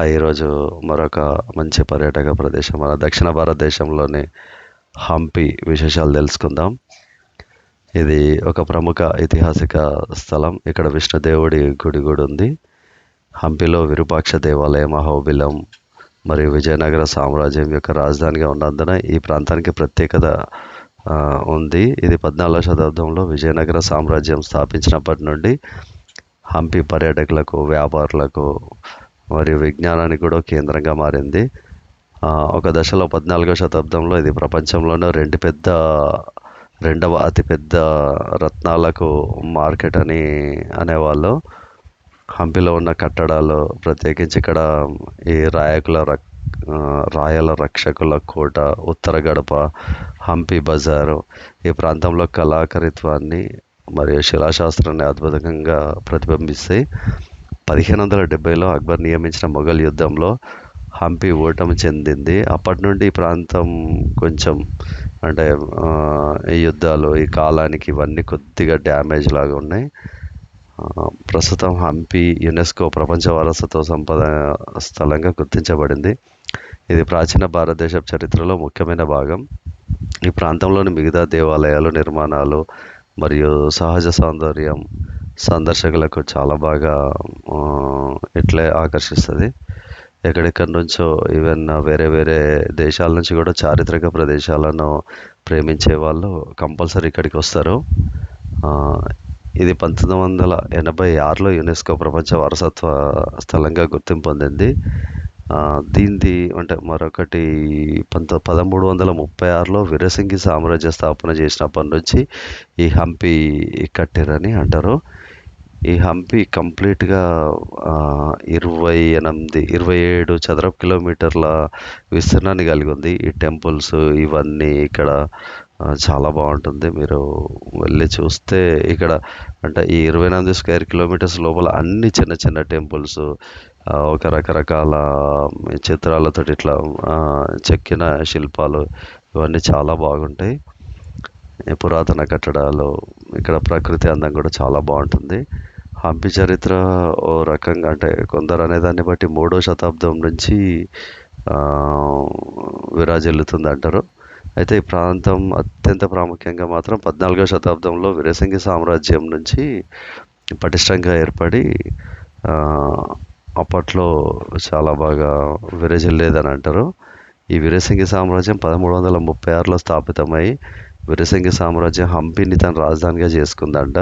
Hi ఈరోజు మరొక మంచి పర్యాటక ప్రదేశం మన దక్షిణ భారతదేశంలోని హంపి విశేషాలు తెలుసుకుందాం. ఇది ఒక ప్రముఖ ఐతిహాసిక స్థలం. ఇక్కడ విష్ణుదేవుడి గుడి కూడా ఉంది. హంపిలో విరూపాక్ష దేవాలయం అహోబిలం మరియు విజయనగర సామ్రాజ్యం యొక్క రాజధానిగా ఉన్నందున ఈ ప్రాంతానికి ప్రత్యేకత ఉంది. ఇది పద్నాలుగవ శతాబ్దంలో విజయనగర సామ్రాజ్యం స్థాపించినప్పటి నుండి హంపి పర్యాటకులకు వ్యాపారులకు మరియు విజ్ఞానానికి కూడా కేంద్రంగా మారింది. ఒక దశలో పద్నాలుగవ శతాబ్దంలో ఇది ప్రపంచంలోనే రెండు పెద్ద రెండవ అతిపెద్ద రత్నాలకు మార్కెట్ అని అనేవాళ్ళు. హంపిలో ఉన్న కట్టడాలు ప్రత్యేకించి ఇక్కడ ఈ రాయకుల రక్ రాయల రక్షకుల కోట ఉత్తర గడప హంపి బజారు ఈ ప్రాంతంలో కళాకరిత్వాన్ని మరియు శిలాశాస్త్రాన్ని అద్భుతంగా ప్రతిబింబిస్తాయి. పదిహేను వందల డెబ్బైలో అక్బర్ నియమించిన మొఘల్ యుద్ధంలో హంపి ఓటమి చెందింది. అప్పటి నుండి ఈ ప్రాంతం కొంచెం అంటే ఈ యుద్ధాలు ఈ కాలానికి ఇవన్నీ కొద్దిగా డ్యామేజ్ లాగా ఉన్నాయి. ప్రస్తుతం హంపి యునెస్కో ప్రపంచ వారసత్వ సంపద స్థలంగా గుర్తించబడింది. ఇది ప్రాచీన భారతదేశ చరిత్రలో ముఖ్యమైన భాగం. ఈ ప్రాంతంలోని మిగతా దేవాలయాలు నిర్మాణాలు మరియు సహజ సౌందర్యం సందర్శకులకు చాలా బాగా ఇట్లే ఆకర్షిస్తుంది. ఎక్కడెక్కడి నుంచో ఈవెన్ వేరే వేరే దేశాల నుంచి కూడా చారిత్రక ప్రదేశాలను ప్రేమించే వాళ్ళు కంపల్సరీ ఇక్కడికి వస్తారు. ఇది పంతొమ్మిది వందల ఎనభై ఆరులో యునెస్కో ప్రపంచ వారసత్వ స్థలంగా గుర్తింపు పొందింది దీనిది అంటే మరొకటి పంత పదమూడు వందల ముప్పై ఆరులో వీరసింగి సామ్రాజ్య స్థాపన చేసినప్పటి నుంచి ఈ హంపి కట్టిరని అంటారు. ఈ హంపి కంప్లీట్గా ఇరవై ఎనిమిది ఇరవై ఏడు చదరపు కిలోమీటర్ల విస్తీర్ణాన్ని కలిగి ఉంది. ఈ టెంపుల్స్ ఇవన్నీ ఇక్కడ చాలా బాగుంటుంది. మీరు వెళ్ళి చూస్తే ఇక్కడ అంటే ఈ ఇరవై ఎనిమిది స్క్వేర్ కిలోమీటర్స్ లోపల అన్ని చిన్న చిన్న టెంపుల్స్ ఒక రకరకాల చిత్రాలతో ఇట్లా చెక్కిన శిల్పాలు ఇవన్నీ చాలా బాగుంటాయి. పురాతన కట్టడాలు ఇక్కడ ప్రకృతి అందం కూడా చాలా బాగుంటుంది. హంపి చరిత్ర ఓ రకంగా అంటే కొందరు అనే దాన్ని బట్టి మూడో శతాబ్దం నుంచి విరాజిల్లుతుంది అంటారు. అయితే ఈ ప్రాంతం అత్యంత ప్రాముఖ్యంగా మాత్రం పద్నాలుగో శతాబ్దంలో విరసింగి సామ్రాజ్యం నుంచి పటిష్టంగా ఏర్పడి అప్పట్లో చాలా బాగా విరజిల్లేదని అంటారు. ఈ వీరసింగి సామ్రాజ్యం పదమూడు వందల ముప్పై ఆరులో స్థాపితమై వీరసింగి సామ్రాజ్యం హంపిని తన రాజధానిగా చేసుకుందంట.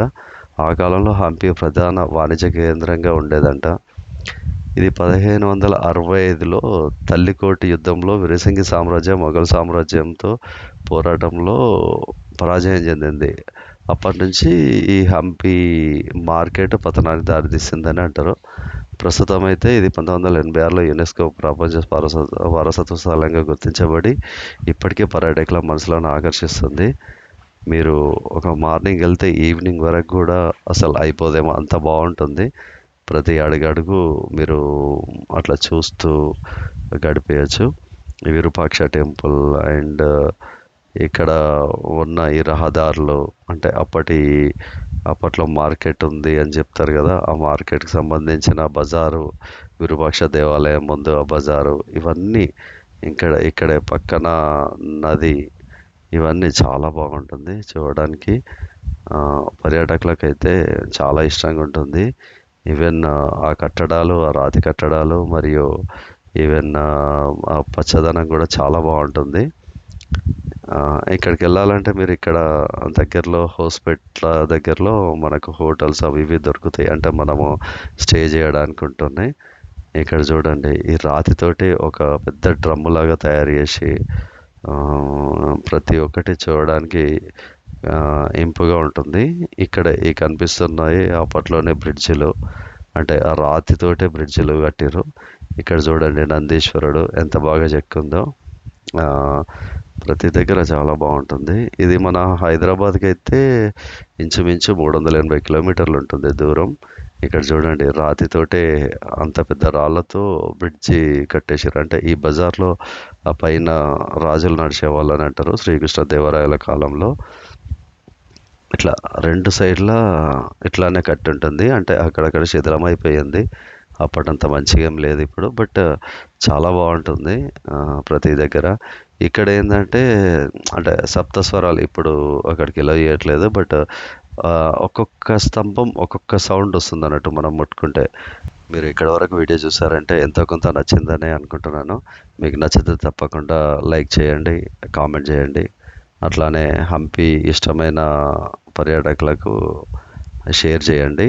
ఆ కాలంలో హంపి ప్రధాన వాణిజ్య కేంద్రంగా ఉండేదంట. ఇది పదిహేను వందల అరవై ఐదులో తల్లికోటి యుద్ధంలో విరసింగి సామ్రాజ్యం మొఘల్ సామ్రాజ్యంతో పోరాటంలో పరాజయం చెందింది. అప్పటి నుంచి ఈ హంపి మార్కెట్ పతనానికి దారితీసిందని అంటారు. ప్రస్తుతం అయితే ఇది పంతొమ్మిది వందల ఎనభై ఆరులో యునెస్కో ప్రపంచ వారసత్వ వారసత్వ స్థలంగా గుర్తించబడి ఇప్పటికే పర్యాటకుల మనసులను ఆకర్షిస్తుంది. మీరు ఒక మార్నింగ్ వెళ్తే ఈవినింగ్ వరకు కూడా అసలు అయిపోదేమో అంత బాగుంటుంది. ప్రతి అడుగడుగు మీరు అట్లా చూస్తూ గడిపేయచ్చు. విరూపాక్ష టెంపుల్ అండ్ ఇక్కడ ఉన్న ఈ రహదారులు అంటే అప్పటి అప్పట్లో మార్కెట్ ఉంది అని చెప్తారు కదా ఆ మార్కెట్కి సంబంధించిన బజారు విరూపాక్ష దేవాలయం ముందు ఆ బజారు ఇవన్నీ ఇక్కడ ఇక్కడే పక్కన నది ఇవన్నీ చాలా బాగుంటుంది చూడడానికి. పర్యాటకులకైతే చాలా ఇష్టంగా ఉంటుంది. ఈవెన్ ఆ కట్టడాలు ఆ రాతి కట్టడాలు మరియు ఈవెన్ ఆ పచ్చదనం కూడా చాలా బాగుంటుంది. ఇక్కడికి వెళ్ళాలంటే మీరు ఇక్కడ దగ్గరలో హోస్పిటల్ దగ్గరలో మనకు హోటల్స్ అవి ఇవి దొరుకుతాయి. అంటే మనము స్టే చేయడానికి ఉంటున్నాయి. ఇక్కడ చూడండి ఈ రాతితోటి ఒక పెద్ద డ్రమ్ము లాగా తయారు చేసి ప్రతి ఒక్కటి చూడడానికి ఇంపుగా ఉంటుంది. ఇక్కడ ఈ కనిపిస్తున్నాయి అప్పట్లోనే బ్రిడ్జిలు. అంటే ఆ రాతితోటే బ్రిడ్జిలు కట్టిరు ఇక్కడ చూడండి నందీశ్వరుడు ఎంత బాగా చెక్కుందో. ప్రతి దగ్గర చాలా బాగుంటుంది. ఇది మన హైదరాబాద్కి అయితే ఇంచుమించు మూడు వందల ఎనభై కిలోమీటర్లు ఉంటుంది దూరం. ఇక్కడ చూడండి రాతితోటే అంత పెద్ద రాళ్ళతో బ్రిడ్జి కట్టేశారు. అంటే ఈ బజార్లో ఆ పైన రాజులు నడిచేవాళ్ళు అని అంటారు శ్రీకృష్ణ దేవరాయల కాలంలో. ఇట్లా రెండు సైడ్ల ఇట్లానే కట్టి ఉంటుంది అంటే అక్కడక్కడ శిథిలమైపోయింది. అయిపోయింది అప్పటంత మంచిగా ఏం లేదు ఇప్పుడు బట్ చాలా బాగుంటుంది ప్రతి దగ్గర. ఇక్కడ ఏంటంటే అంటే సప్తస్వరాలు ఇప్పుడు అక్కడికి ఇలా చేయట్లేదు బట్ ఒక్కొక్క స్తంభం ఒక్కొక్క సౌండ్ వస్తుంది అన్నట్టు మనం ముట్టుకుంటే. మీరు ఇక్కడ వరకు వీడియో చూసారంటే ఎంతో కొంత నచ్చిందని అనుకుంటున్నాను. మీకు నచ్చితే తప్పకుండా లైక్ చేయండి కామెంట్ చేయండి. అట్లానే హంపి ఇష్టమైన పర్యాటకులకు షేర్ చేయండి.